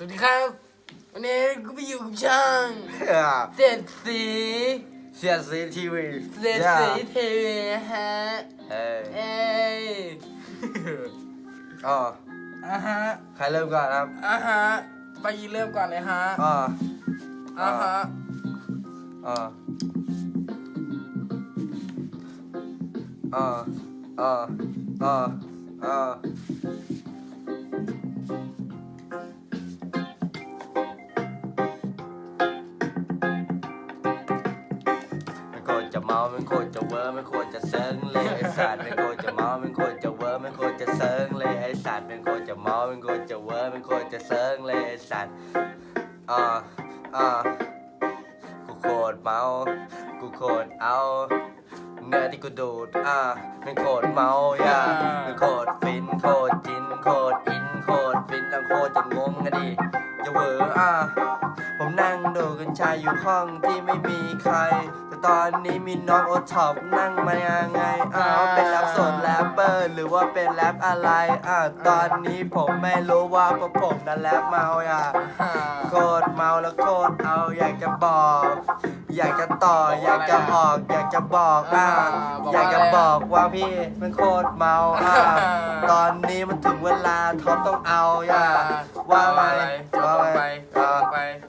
สวัสดีครับ วันนี้กูไปอยู่กับช่าง Yeah. เจ็ดสี CSC TV. เจ็ดสีทีวีนะฮะ Hey. เอ้ยอ๋ออะฮะใครเริ่มก่อนครับอะฮะไปยีเริ่มก่อนเลยฮะอ๋ออะฮะอ๋ออ๋ออ๋ออ๋อ เมามันโคตรจะเวอร์มันโคตรจะเซิงเลยไอ้สัตว์มันโคตรจะเมามันโคตรจะเวอร์มันโคตรจะเซิงเลยไอ้สัตว์มันโคตรจะเมามันโคตรจะเวอร์มันโคตรจะเซิงเลยไอ้สัตว์อ่าอ่ากูโคตรเมากูโคตรเอาเนื้อที่กูดูดอ่ามันโคตรเมาอย่ามันโคตรฟินโคตรจินโคตรอินโคตรฟินแล้วโคตรจะงงอะดิ ชาอยู่ห้องที่ไม่มีใคร แต่ตอนนี้มีน้องโอท็อปนั่งมายังไงอ้าวเป็นแรปสดแรปเปอร์หรือว่าเป็นแรปอะไรอ่าตอนนี้ผมไม่รู้ว่าเพราะผมนั้นแรปเมาอะอ่าโคตรเมาแล้วโคตรเอาอยากจะบอก อยากจะต่ออยากจะออก อยากจะบอกอะอยากจะบอกว่าพี่มันโคตรเมาอะตอนนี้มันถึงเวลาท็อปต้องเอาอะว่าไงจะว่าลงไงไปจะอะลงไปเ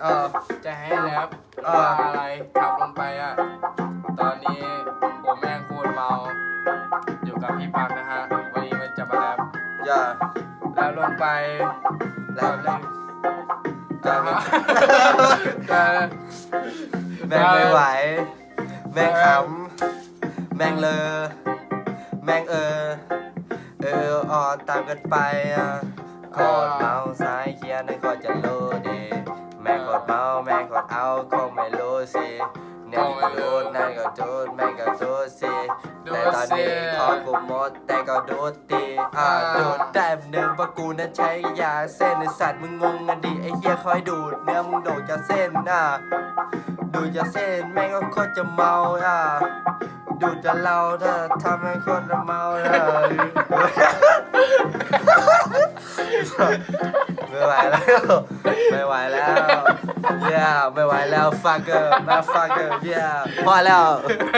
ออจะให้แรปอ่าว่าอะไรขับลงไปอะ ตอนนี้ผมแม่งโคตรเมา อยู่กับพี่ปักนะฮะ วันนี้มันจะมาแรปอย่าแล้วลงไปแล้วเล่นจะจะจะแม่งไม่ไหว แม่งขำแม่งเลอ แม่งเออ เอออ่อนตามกันไปอะโคตรเมาสายเคียนั่นก็จะรู้ดีแม่งโคต รเมาแม่งโคตรเอาคงไม่รู้สิเนี่ยที่กูดูดนั่นก็ดูดแม่งก็ดูดสิแต่ตอนนี้ของกูหมดแต่ก็ดูดตีอ่าดูดแต้มหนึ่งเพราะกูนั้นใช้ยาเส้นไอสัตว์มึงงงกันดิไอเหี้ยคอยดูดเนื้อมึงโดดจะเส้นอะดูดจะเส้นแม่งก็โคตรจะเมาอะดูดจะเหล่าถ้าทำให้คนจะเมาเลย ไม่ไหวแล้ว yeah ไม่ไหวแล้ว fucker มา fucker yeah พอแล้ว